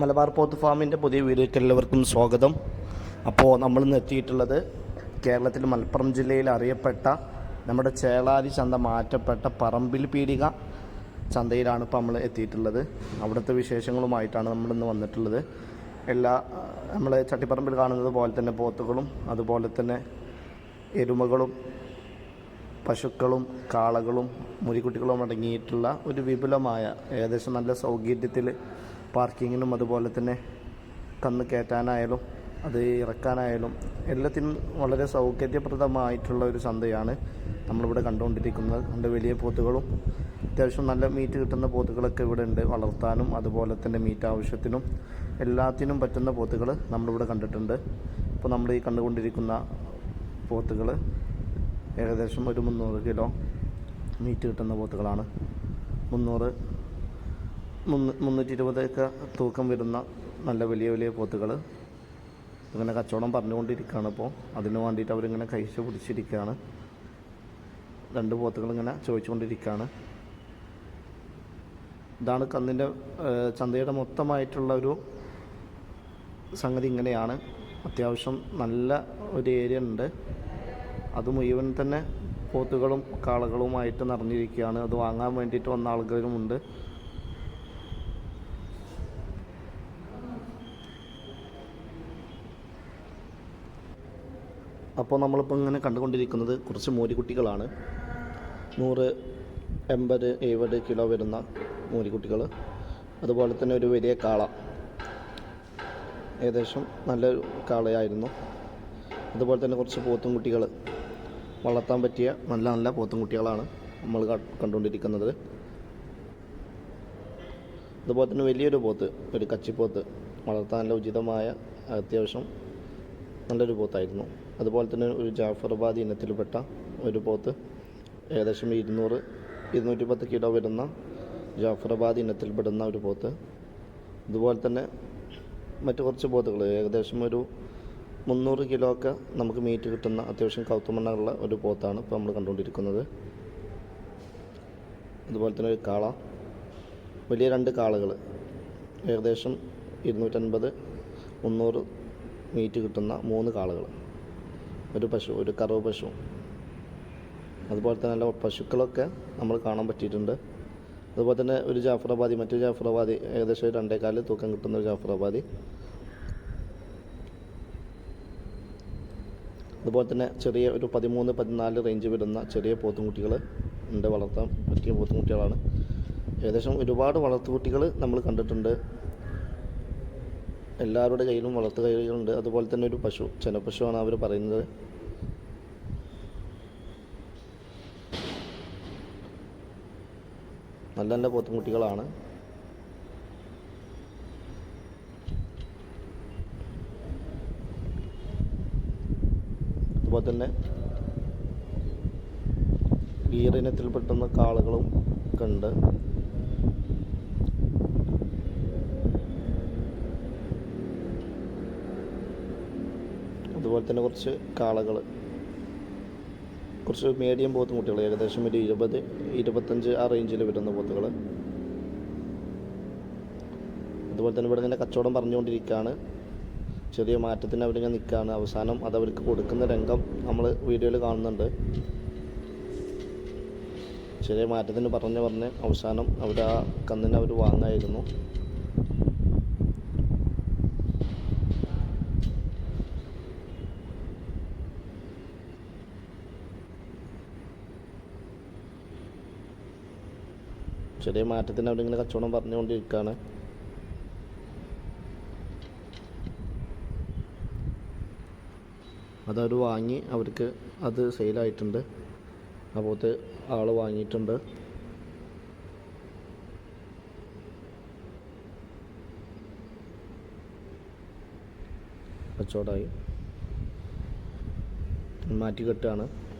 മലബാർ പോത്ത് ഫാമിന്റെ പുതിയ വീഡിയോയ്ക്ക് എല്ലാവർക്കും സ്വാഗതം. അപ്പോൾ നമ്മൾ ഇന്ന് എത്തിയിട്ടുള്ളത് കേരളത്തിൽ മലപ്പുറം ജില്ലയിൽ അറിയപ്പെട്ട നമ്മുടെ ചേളാരി ചന്ത മാറ്റപ്പെട്ട പറമ്പിൽ പീടിക ചന്തയിലാണ് ഇപ്പോൾ നമ്മൾ എത്തിയിട്ടുള്ളത്. അവിടുത്തെ വിശേഷങ്ങളുമായിട്ടാണ് നമ്മൾ ഇന്ന് വന്നിട്ടുള്ളത്. എല്ലാ നമ്മൾ ചട്ടിപ്പറമ്പിൽ കാണുന്നത് പോലെ തന്നെ പോത്തുകളും അതുപോലെ തന്നെ എരുമകളും പശുക്കളും കാളകളും മുരിക്കുട്ടികളും അടങ്ങിയിട്ടുള്ള ഒരു വിപുലമായ ഏകദേശം നല്ല സൗകര്യത്തിൽ പാർക്കിങ്ങിനും അതുപോലെ തന്നെ കന്ന് കയറ്റാനായാലും അത് ഇറക്കാനായാലും എല്ലാത്തിനും വളരെ സൗകര്യപ്രദമായിട്ടുള്ള ഒരു ചന്തയാണ് നമ്മളിവിടെ കണ്ടുകൊണ്ടിരിക്കുന്നത്. രണ്ട് വലിയ പോത്തുകളും അത്യാവശ്യം നല്ല മീറ്റ് കിട്ടുന്ന പോത്തുകളൊക്കെ ഇവിടെ ഉണ്ട്. വളർത്താനും അതുപോലെ തന്നെ മീറ്റ് ആവശ്യത്തിനും എല്ലാത്തിനും പറ്റുന്ന പോത്തുകൾ നമ്മളിവിടെ കണ്ടിട്ടുണ്ട്. ഇപ്പോൾ നമ്മൾ ഈ കണ്ടുകൊണ്ടിരിക്കുന്ന പോത്തുകൾ ഏകദേശം ഒരു മുന്നൂറ് കിലോ മീറ്റ് കിട്ടുന്ന പോത്തുകളാണ്. മുന്നൂറ് മുന്നൂ മുന്നൂറ്റി ഇരുപതൊക്കെ തൂക്കം വരുന്ന നല്ല വലിയ വലിയ പോത്തുകൾ ഇങ്ങനെ കച്ചവടം പറഞ്ഞുകൊണ്ടിരിക്കുകയാണ് ഇപ്പോൾ അതിന് വേണ്ടിയിട്ട് അവരിങ്ങനെ കഴിച്ചു പിടിച്ചിരിക്കുകയാണ്. രണ്ട് പോത്തുകൾ ഇങ്ങനെ ചോദിച്ചുകൊണ്ടിരിക്കുകയാണ്. ഇതാണ് കന്നിന്റെ ചന്തയുടെ മൊത്തമായിട്ടുള്ള ഒരു സംഗതി ഇങ്ങനെയാണ്. അത്യാവശ്യം നല്ല ഒരു ഏരിയ ഉണ്ട്. അത് മുഴുവൻ തന്നെ പോത്തുകളും കാളകളുമായിട്ട് നിറഞ്ഞിരിക്കുകയാണ്. അത് വാങ്ങാൻ വേണ്ടിയിട്ട് വന്ന ആളുകളുമുണ്ട് അപ്പോൾ നമ്മളിപ്പോൾ ഇങ്ങനെ കണ്ടുകൊണ്ടിരിക്കുന്നത് കുറച്ച് മോരിക്കുട്ടികളാണ് നൂറ് എൺപത് എഴുപത് കിലോ വരുന്ന മോരിക്കുട്ടികൾ അതുപോലെ തന്നെ ഒരു വലിയ കാള. ഏകദേശം നല്ലൊരു കാളയായിരുന്നു. അതുപോലെ തന്നെ കുറച്ച് പോത്തും കുട്ടികൾ വളർത്താൻ പറ്റിയ നല്ല നല്ല പോത്തും കുട്ടികളാണ് നമ്മൾ കണ്ടുകൊണ്ടിരിക്കുന്നത്. അതുപോലെ തന്നെ വലിയൊരു പോത്ത് ഒരു കച്ചിപ്പോത്ത്. വളർത്താനുള്ള ഉചിതമായ അത്യാവശ്യം നല്ലൊരു പോത്തായിരുന്നു. അതുപോലെ തന്നെ ഒരു ജാഫർബാദ് ഇനത്തിൽപ്പെട്ട ഒരു പോത്ത് ഏകദേശം ഇരുന്നൂറ് ഇരുന്നൂറ്റി പത്ത് കിലോ വരുന്ന ജാഫറബാദ് ഇനത്തിൽപ്പെടുന്ന ഒരു പോത്ത്. അതുപോലെ തന്നെ മറ്റു കുറച്ച് പോത്തുകൾ ഏകദേശം ഒരു മുന്നൂറ് കിലോ ഒക്കെ നമുക്ക് മീറ്റ് കിട്ടുന്ന അത്യാവശ്യം കൗത്തുമണ്ണുള്ള ഒരു പോത്താണ് ഇപ്പോൾ നമ്മൾ കണ്ടുകൊണ്ടിരിക്കുന്നത്. അതുപോലെ തന്നെ ഒരു കാള വലിയ രണ്ട് കാളകൾ ഏകദേശം ഇരുന്നൂറ്റൻപത് മുന്നൂറ് മീറ്റ് കിട്ടുന്ന മൂന്ന് കാളകൾ ഒരു പശു ഒരു കറവ് പശു. അതുപോലെ തന്നെ നല്ല പശുക്കളൊക്കെ നമ്മൾ കാണാൻ പറ്റിയിട്ടുണ്ട്. അതുപോലെ തന്നെ ഒരു ജാഫറാബാദി മറ്റൊരു ജാഫറാബാദി ഏകദേശം ഒരു രണ്ടേകാൽ തൂക്കം കിട്ടുന്ന ഒരു ജാഫറാബാദി അതുപോലെ തന്നെ ചെറിയ ഒരു പതിമൂന്ന് പതിനാല് റേഞ്ച് വരുന്ന ചെറിയ പോത്തുംകുട്ടികൾ ഉണ്ട്. വളർത്താൻ പറ്റിയ പോത്തുംകുട്ടികളാണ്. ഏകദേശം ഒരുപാട് വളർത്തുകുട്ടികൾ നമ്മൾ കണ്ടിട്ടുണ്ട്. എല്ലാവരുടെ കയ്യിലും വളർത്തു കൈകളുണ്ട്. അതുപോലെ തന്നെ ഒരു പശു ചെനപ്പശുവാണ് അവർ പറയുന്നത്. നല്ല നല്ല പോത്തുംകുട്ടികളാണ്. അതുപോലെ തന്നെ ഗീറിനത്തിൽപ്പെടുന്ന കാളുകളും ഒക്കെ ഉണ്ട് അതുപോലെ തന്നെ കുറച്ച് കാളകൾ കുറച്ച് മീഡിയം പോത്തും കുട്ടികൾ ഏകദേശം ഒരു ഇരുപത് ഇരുപത്തഞ്ച് ആ റേഞ്ചിൽ വരുന്ന പോത്തുകൾ അതുപോലെ തന്നെ ഇവിടെ ഇങ്ങനെ കച്ചവടം പറഞ്ഞുകൊണ്ടിരിക്കുകയാണ് ചെറിയ മാറ്റത്തിന് അവരിങ്ങനെ നിൽക്കുകയാണ് അവസാനം അത് അവർക്ക് കൊടുക്കുന്ന രംഗം നമ്മൾ വീഡിയോയിൽ കാണുന്നുണ്ട്. ചെറിയ മാറ്റത്തിന് പറഞ്ഞ് പറഞ്ഞ് അവസാനം അവർ ആ കന്നിനെ അവർ വാങ്ങായിരുന്നു. ചെറിയ മാറ്റത്തിന് അവരിങ്ങനെ കച്ചവടം പറഞ്ഞുകൊണ്ടിരിക്കുകയാണ് അതവർ വാങ്ങി അവർക്ക് അത് സെയിലായിട്ടുണ്ട്. അപ്പോഴത്തെ ആൾ വാങ്ങിയിട്ടുണ്ട്. കച്ചവടമായി മാറ്റി കെട്ടുകയാണ്.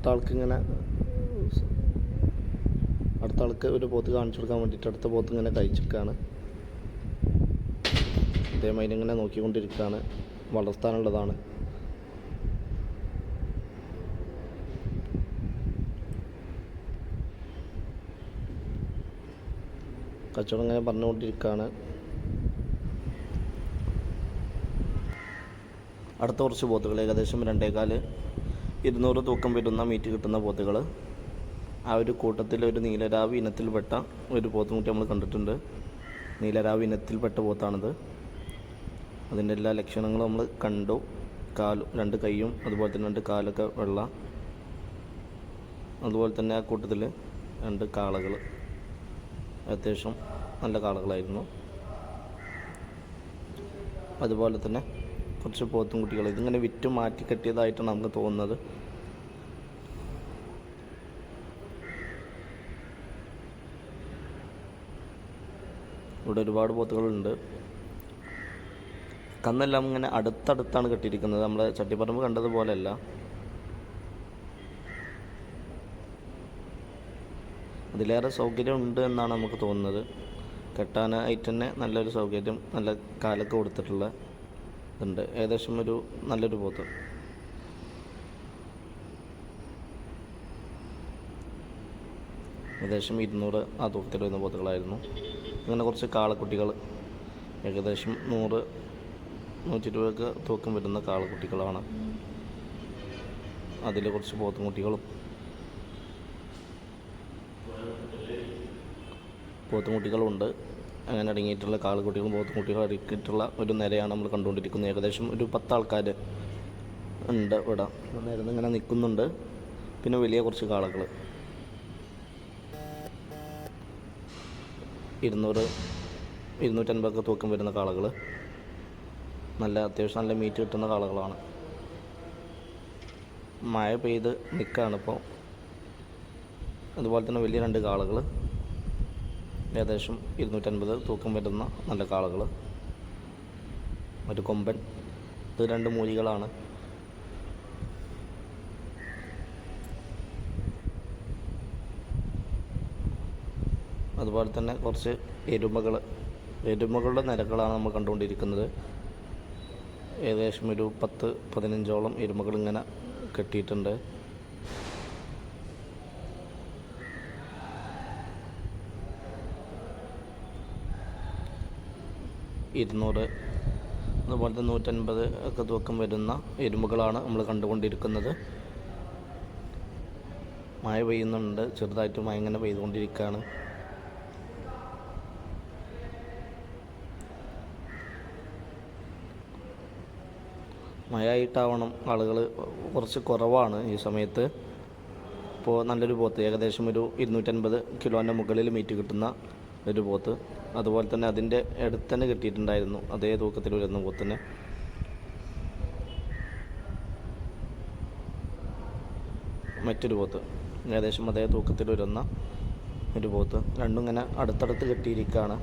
അടുത്ത ആൾക്ക് ഇങ്ങനെ അടുത്ത ആൾക്ക് ഒരു പോത്ത് കാണിച്ചു കൊടുക്കാൻ വേണ്ടിയിട്ട് അടുത്ത പോത്ത് ഇങ്ങനെ കഴിച്ചിരിക്കുകയാണ് ഇതേമാതിരി ഇങ്ങനെ നോക്കിക്കൊണ്ടിരിക്കുകയാണ് വളർത്താനുള്ളതാണ്. കച്ചവടം ഇങ്ങനെ പറഞ്ഞുകൊണ്ടിരിക്കുകയാണ് അടുത്ത കുറച്ച് പോത്തുകൾ ഏകദേശം രണ്ടേകാൽ ഇരുന്നൂറ് തൂക്കം വരുന്ന മീറ്റ് കിട്ടുന്ന പോത്തുകൾ. ആ ഒരു കൂട്ടത്തിൽ ഒരു നീലരാവി ഇനത്തിൽപ്പെട്ട ഒരു പോത്തുമുട്ടി നമ്മൾ കണ്ടിട്ടുണ്ട്. നീലരാവി ഇനത്തിൽപ്പെട്ട പോത്താണിത്. അതിന്റെ എല്ലാ ലക്ഷണങ്ങളും നമ്മൾ കണ്ടു. കാലും രണ്ട് കൈയും അതുപോലെ തന്നെ രണ്ട് കാലൊക്കെ വെള്ള. അതുപോലെ തന്നെ ആ കൂട്ടത്തിൽ രണ്ട് കാളകൾ. അത്യാവശ്യം നല്ല കാളകളായിരുന്നു. അതുപോലെ തന്നെ കുറച്ച് പോത്തും കുട്ടികൾ ഇതിങ്ങനെ വിറ്റ് മാറ്റി കെട്ടിയതായിട്ടാണ് നമുക്ക് തോന്നുന്നത്. ഇവിടെ ഒരുപാട് പോത്തുകളുണ്ട്. കന്നെല്ലാം ഇങ്ങനെ അടുത്തടുത്താണ് കെട്ടിയിരിക്കുന്നത്. നമ്മളെ ചട്ടിപ്പറമ്പ് കണ്ടതുപോലെയല്ല. അതിലേറെ സൗകര്യം ഉണ്ട് എന്നാണ് നമുക്ക് തോന്നുന്നത്. കെട്ടാനായിട്ട് തന്നെ നല്ലൊരു സൗകര്യം നല്ല കാലൊക്കെ കൊടുത്തിട്ടുള്ള ഇതുണ്ട് ഏകദേശം ഒരു നല്ലൊരു പോത്ത്. ഏകദേശം ഇരുന്നൂറ് ആ തൂക്കത്തിൽ വരുന്ന പോത്തുകളായിരുന്നു. അങ്ങനെ കുറച്ച് കാളക്കുട്ടികൾ ഏകദേശം നൂറ് നൂറ്റി ഇരുപതൊക്കെ തൂക്കം വരുന്ന കാളക്കുട്ടികളാണ്. അതിൽ കുറച്ച് പോത്തുംകുട്ടികളും പോത്തുംകുട്ടികളുണ്ട് അങ്ങനെ അടങ്ങിയിട്ടുള്ള കാളക്കുട്ടികളും പോത്തുകുട്ടികളും അടങ്ങിയിട്ടുള്ള ഒരു നിരയാണ് നമ്മൾ കണ്ടുകൊണ്ടിരിക്കുന്നത്. ഏകദേശം ഒരു പത്താൾക്കാർ ഉണ്ട് ഇവിടെ. നേരം ഇങ്ങനെ നിൽക്കുന്നുണ്ട്. പിന്നെ വലിയ കുറച്ച് കാളകൾ. ഇരുന്നൂറ് ഇരുന്നൂറ്റൻപതൊക്കെ തൂക്കം വരുന്ന കാളകൾ. നല്ല അത്യാവശ്യം നല്ല മീറ്റ് കിട്ടുന്ന കാളകളാണ്. മഴ പെയ്ത് നിൽക്കുകയാണ് ഇപ്പോൾ. അതുപോലെ തന്നെ വലിയ രണ്ട് കാളകൾ. ഏകദേശം ഇരുന്നൂറ്റൻപത് തൂക്കം വരുന്ന നല്ല കാളകൾ ഒരു കൊമ്പൻ. ഇത് രണ്ട് മൂലികളാണ്. അതുപോലെ തന്നെ കുറച്ച് എരുമകൾ എരുമകളുടെ നിരകളാണ് നമ്മൾ കണ്ടുകൊണ്ടിരിക്കുന്നത്. ഏകദേശം ഒരു പത്ത് പതിനഞ്ചോളം എരുമകൾ ഇങ്ങനെ കെട്ടിയിട്ടുണ്ട്. ഇരുന്നൂറ് അതുപോലെ തന്നെ നൂറ്റൻപത് ഒക്കെ തൂക്കം വരുന്ന എരുമകളാണ് നമ്മൾ കണ്ടുകൊണ്ടിരിക്കുന്നത്. മഴ പെയ്യുന്നുണ്ട് ചെറുതായിട്ട് മഴ ഇങ്ങനെ പെയ്തുകൊണ്ടിരിക്കുകയാണ്. മഴയായിട്ടാവണം ആളുകൾ കുറച്ച് കുറവാണ് ഈ സമയത്ത്. ഇപ്പോൾ നല്ലൊരു പോത്ത് ഏകദേശം ഒരു ഇരുന്നൂറ്റൻപത് കിലോന്റെ മുകളിൽ മീറ്റ് കിട്ടുന്ന ഒരു പോത്ത് അതുപോലെ തന്നെ അതിന്റെ അടുത്ത് തന്നെ കിട്ടിയിട്ടുണ്ടായിരുന്നു. അതേ തൂക്കത്തിൽ വരുന്ന പോത്തിനെ മറ്റൊരു പോത്ത്. ഏകദേശം അതേ തൂക്കത്തിൽ വരുന്ന ഒരു പോത്ത്. രണ്ടും ഇങ്ങനെ അടുത്തടുത്ത് കെട്ടിയിരിക്കുകയാണ്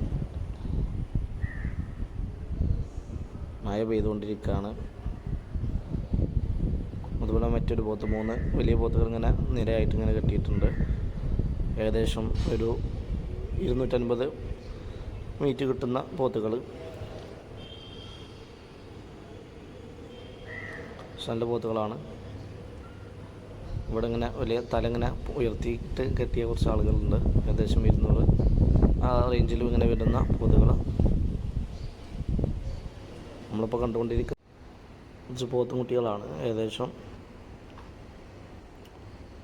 മഴ പെയ്തുകൊണ്ടിരിക്കുകയാണ് അതുപോലെ മറ്റൊരു പോത്ത്. മൂന്ന് വലിയ പോത്തുകൾ ഇങ്ങനെ നിരയായിട്ട് ഇങ്ങനെ കെട്ടിയിട്ടുണ്ട്. ഏകദേശം ഒരു ഇരുന്നൂറ്റൻപത് മീറ്റ് കിട്ടുന്ന പോത്തുകൾ. നല്ല പോത്തുകളാണ്. ഇവിടെ ഇങ്ങനെ വലിയ തലങ്ങനെ ഉയർത്തിയിട്ട് കെട്ടിയ കുറച്ച് ആളുകളുണ്ട്. ഏകദേശം ഇരുന്നൂറ്. ആ റേഞ്ചിലും ഇങ്ങനെ വരുന്ന പോത്തുകൾ നമ്മളിപ്പോൾ കണ്ടുകൊണ്ടിരിക്കുന്ന കുറച്ച് പോത്തുംകുട്ടികളാണ് ഏകദേശം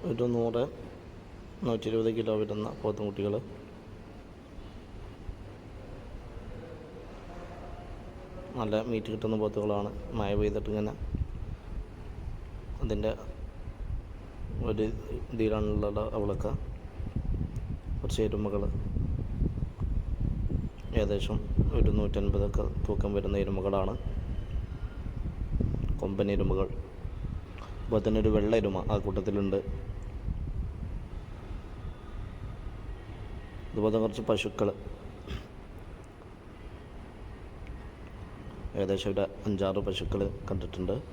ഒരു നൂറ് നൂറ്റി ഇരുപത് കിലോ വരുന്ന പോത്തുംകുട്ടികൾ നല്ല മീറ്റ് കിട്ടുന്ന പോത്തുകളാണ്. മഴ പെയ്തിട്ട് ഇങ്ങനെ അതിന്റെ ഒരു ഇതിലാണുള്ളത് അവളൊക്കെ. കുറച്ച് എരുമകൾ ഏകദേശം ഒരു നൂറ്റൻപതൊക്കെ തൂക്കം വരുന്ന എരുമകളാണ്. കൊമ്പൻ എരുമകൾ. അപ്പോൾ തന്നെ ഒരു വെള്ള എരുമ ആ കൂട്ടത്തിലുണ്ട്. അതുപോലെ കുറച്ച് പശുക്കൾ ഏകദേശം ഒരു അഞ്ചാറ് പശുക്കൾ കണ്ടിട്ടുണ്ട്.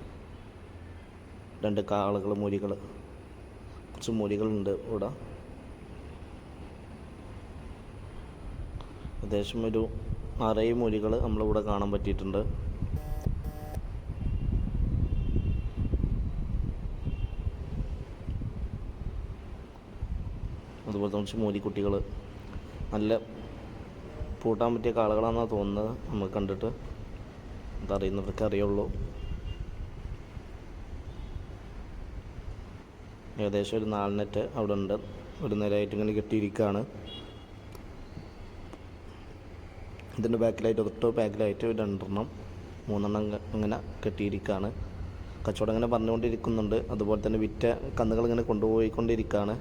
രണ്ട് കാളകൾ മൂലികൾ കുറച്ച് മൂലികളുണ്ട് ഇവിടെ. ഏകദേശം ഒരു ആറേഴ് മൂലികൾ നമ്മളിവിടെ കാണാൻ പറ്റിയിട്ടുണ്ട്. അതുപോലെ കുറച്ച് മൂലിക്കുട്ടികൾ നല്ല പൂട്ടാൻ പറ്റിയ കാളകളാണെന്നാണ് തോന്നുന്നത് നമ്മൾ കണ്ടിട്ട്. അതറിയുന്നവർക്ക് അറിയുള്ളൂ ഏകദേശം ഒരു നാല് നെറ്റ് അവിടെ ഉണ്ട്. ഒരു നിലയായിട്ട് ഇങ്ങനെ കെട്ടിയിരിക്കുകയാണ് ഇതിന്റെ ബാക്കിലായിട്ട് തൊട്ട് ബാക്കിലായിട്ട് രണ്ടെണ്ണം മൂന്നെണ്ണം ഇങ്ങ- ഇങ്ങനെ കെട്ടിയിരിക്കുകയാണ് കച്ചവടം ഇങ്ങനെ പറഞ്ഞുകൊണ്ടിരിക്കുന്നുണ്ട്. അതുപോലെ തന്നെ വിറ്റ കന്നുകൾ ഇങ്ങനെ കൊണ്ടുപോയിക്കൊണ്ടിരിക്കുകയാണ്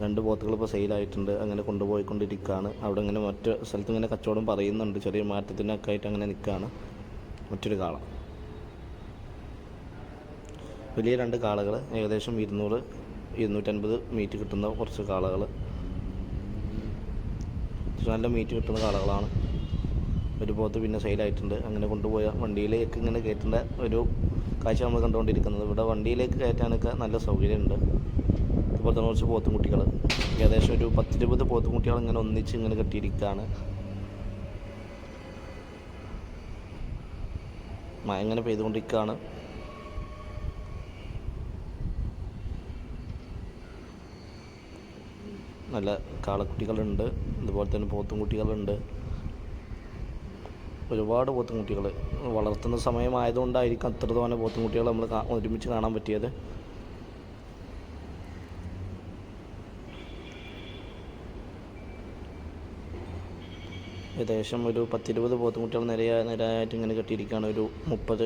രണ്ട് പോത്തുകൾ ഇപ്പോൾ സെയിലായിട്ടുണ്ട് അങ്ങനെ കൊണ്ടുപോയിക്കൊണ്ടിരിക്കുകയാണ് അവിടെ ഇങ്ങനെ മറ്റു സ്ഥലത്ത് ഇങ്ങനെ കച്ചവടം പറയുന്നുണ്ട്. ചെറിയ മാറ്റത്തിനൊക്കെ ആയിട്ട് അങ്ങനെ നിൽക്കുകയാണ് മറ്റൊരു കാള. വലിയ രണ്ട് കാളകൾ ഏകദേശം ഇരുന്നൂറ് ഇരുന്നൂറ്റൻപത് മീറ്റ് കിട്ടുന്ന കുറച്ച് കാളകൾ നല്ല മീറ്റ് കിട്ടുന്ന കാളകളാണ്. ഒരു പോത്ത് പിന്നെ സെയിലായിട്ടുണ്ട് അങ്ങനെ കൊണ്ടുപോയ വണ്ടിയിലേക്ക് ഇങ്ങനെ കയറ്റേണ്ട ഒരു കാഴ്ച നമ്മൾ കണ്ടുകൊണ്ടിരിക്കുന്നത്. ഇവിടെ വണ്ടിയിലേക്ക് കയറ്റാനൊക്കെ നല്ല സൗകര്യമുണ്ട്. അതുപോലെ തന്നെ കുറച്ച് പോത്തുംകുട്ടികൾ ഏകദേശം ഒരു പത്തിരുപത് പോത്തുംകുട്ടികൾ ഇങ്ങനെ ഒന്നിച്ച് ഇങ്ങനെ കെട്ടിയിരിക്കുകയാണ്. മഴ ഇങ്ങനെ പെയ്തുകൊണ്ടിരിക്കുകയാണ്. നല്ല കാളക്കുട്ടികളുണ്ട്. അതുപോലെ തന്നെ പോത്തും പോത്തുംകുട്ടികളുണ്ട്. ഒരുപാട് പോത്തുംകുട്ടികൾ വളർത്തുന്ന സമയമായതുകൊണ്ടായിരിക്കും അത്ര പോത്തും പോത്തുംകുട്ടികൾ നമ്മൾ ഒരുമിച്ച് കാണാൻ പറ്റിയത്. ഏകദേശം ഒരു പത്തിരുപത് പോത്തുമുട്ടികൾ നിരയാ നിരയായിട്ട് ഇങ്ങനെ കെട്ടിയിരിക്കുകയാണ്. ഒരു മുപ്പത്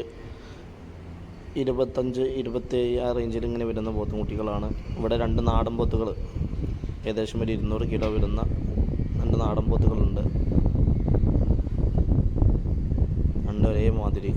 ഇരുപത്തഞ്ച് ഇരുപത്തേഴ് ആ റേഞ്ചിൽ ഇങ്ങനെ വരുന്ന പോത്തുമുട്ടികളാണ് ഇവിടെ രണ്ട് നാടൻ പോത്തുകൾ ഏകദേശം ഒരു ഇരുന്നൂറ് കിലോ വരുന്ന രണ്ട് നാടൻ പോത്തുകളുണ്ട് രണ്ട് ഒരേ മാതിരി